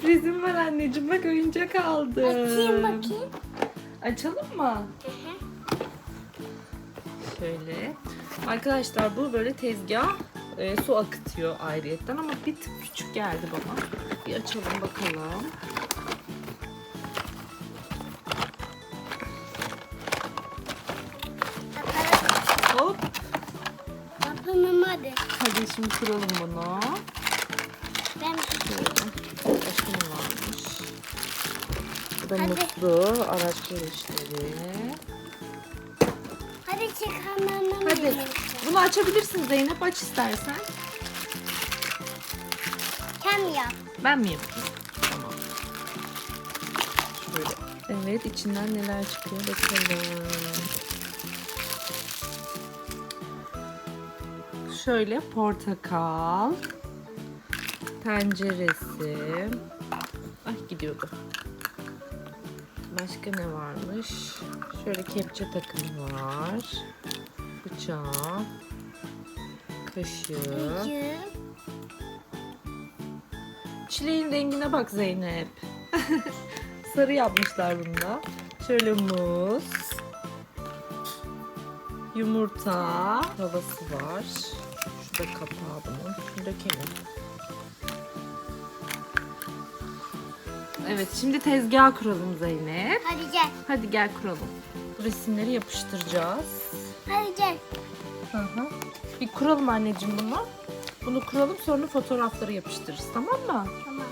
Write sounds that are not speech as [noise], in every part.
sürprizim var anneciğim. Bak oyuncak aldım. Bakayım bakayım. Açalım mı? Şöyle. Arkadaşlar bu böyle tezgah e, su akıtıyor ayrıyetten ama bir tık küçük geldi bana. Bir açalım bakalım. Hop. Yapalım hadi. Hadi şimdi kuralım bunu. Da Hadi. mutlu araç gereçleri. hadi çıkarmamı Hadi. Bunu açabilirsin Zeynep aç istersen. Kem yap. Ben mi yapayım? Tamam. Şöyle. Evet içinden neler çıkıyor bakalım. Şöyle portakal. Tenceresi. Ay gidiyordu. Başka ne varmış? Şöyle kepçe takımı var. Bıçağı. Kaşığı. Çileğin rengine bak Zeynep. [laughs] Sarı yapmışlar bunda. Şöyle muz. Yumurta. Havası var. Şurada kapağı bunun. Şunu dökelim. Evet şimdi tezgah kuralım Zeynep. Hadi gel. Hadi gel kuralım. Bu resimleri yapıştıracağız. Hadi gel. Hı hı. Bir kuralım anneciğim bunu. Bunu kuralım sonra fotoğrafları yapıştırırız tamam mı? Tamam.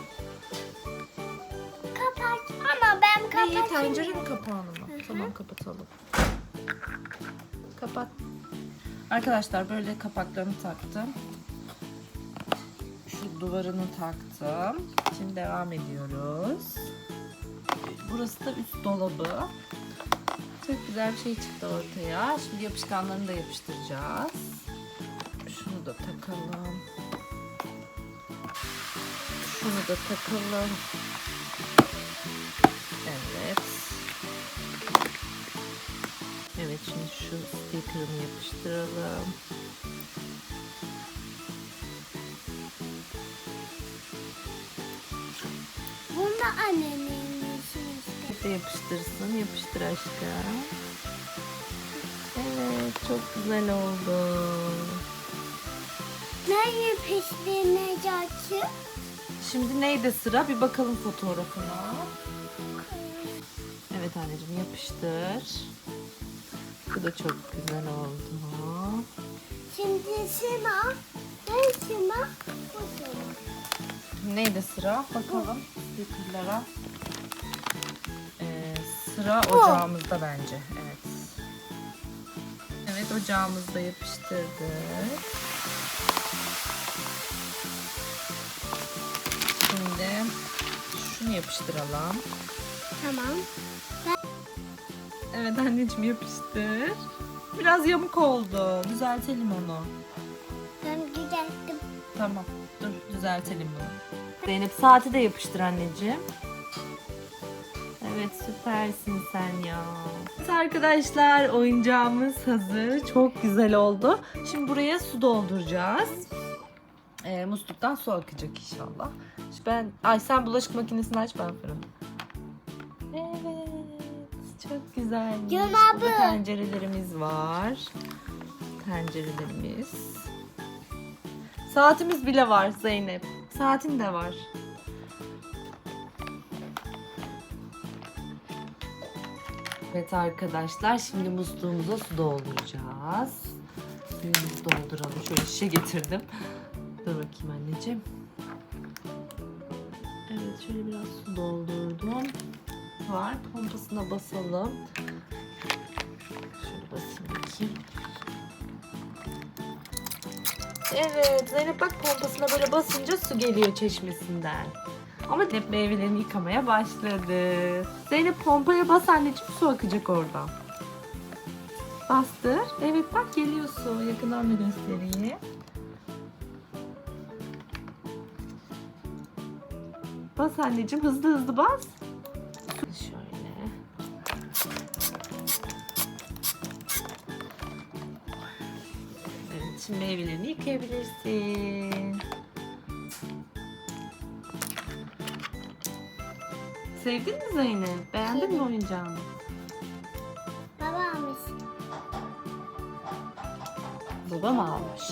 Kapat. Ama ben İyi kapatayım. tencerenin kapağını mı? Tamam kapatalım. Kapat. Arkadaşlar böyle kapaklarını taktım. Duvarını taktım. Şimdi devam ediyoruz. Burası da üst dolabı. Çok güzel bir şey çıktı ortaya. Şimdi yapışkanlarını da yapıştıracağız. Şunu da takalım. Şunu da takalım. Evet. Evet şimdi şu sticker'ını yapıştıralım. Da annemin işini işte. Yapıştırsın. Yapıştır aşkım. Evet çok güzel oldu. Peşte Necati? Şimdi neydi sıra? Bir bakalım fotoğrafına. Evet anneciğim yapıştır. Bu da çok güzel oldu. Şimdi sıra. Ben sıra. Bu sıra. Neydi sıra? Bakalım stickerlara. Ee, sıra ocağımızda bence. Evet. Evet ocağımızda yapıştırdık. Şimdi şunu yapıştıralım. Tamam. Evet anneciğim yapıştır. Biraz yamuk oldu. Düzeltelim onu. Ben düzelttim. Tamam. Dur düzeltelim bunu. Zeynep saati de yapıştır anneciğim. Evet süpersin sen ya. Evet arkadaşlar oyuncağımız hazır. Çok güzel oldu. Şimdi buraya su dolduracağız. Ee, musluktan su akacak inşallah. Şimdi ben, ay sen bulaşık makinesini aç ben fırını. Evet. Çok. Gül Burada tencerelerimiz var. Tencerelerimiz. Saatimiz bile var Zeynep. Saatin de var. Evet arkadaşlar şimdi musluğumuza su dolduracağız. Suyumuzu dolduralım. Şöyle şişe getirdim. Dur bakayım anneciğim. Evet şöyle biraz su doldurdum. Var. Pompasına basalım. Şöyle basayım bakayım. Evet Zeynep bak pompasına böyle basınca su geliyor çeşmesinden. Ama hep meyvelerini yıkamaya başladı. Zeynep pompaya bas anneciğim su akacak oradan. Bastır. Evet bak geliyor su. Yakından da göstereyim. Bas anneciğim hızlı hızlı bas. Şimdi meyvelerini yıkayabilirsin. Sevdin mi Zeynep? Beğendin mi oyuncağını? Baba almış. Babam almış.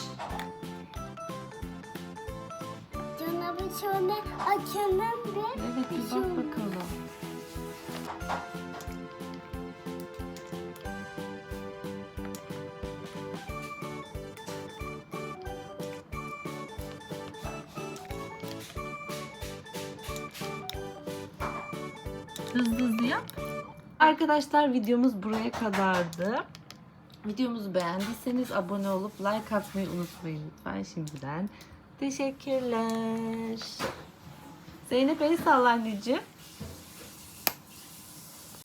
Canavar şöyle açalım bir. Evet Hızlı hızlı yap. Arkadaşlar videomuz buraya kadardı. Videomuzu beğendiyseniz abone olup like atmayı unutmayın lütfen şimdiden. Teşekkürler. Zeynep el salla anneciğim.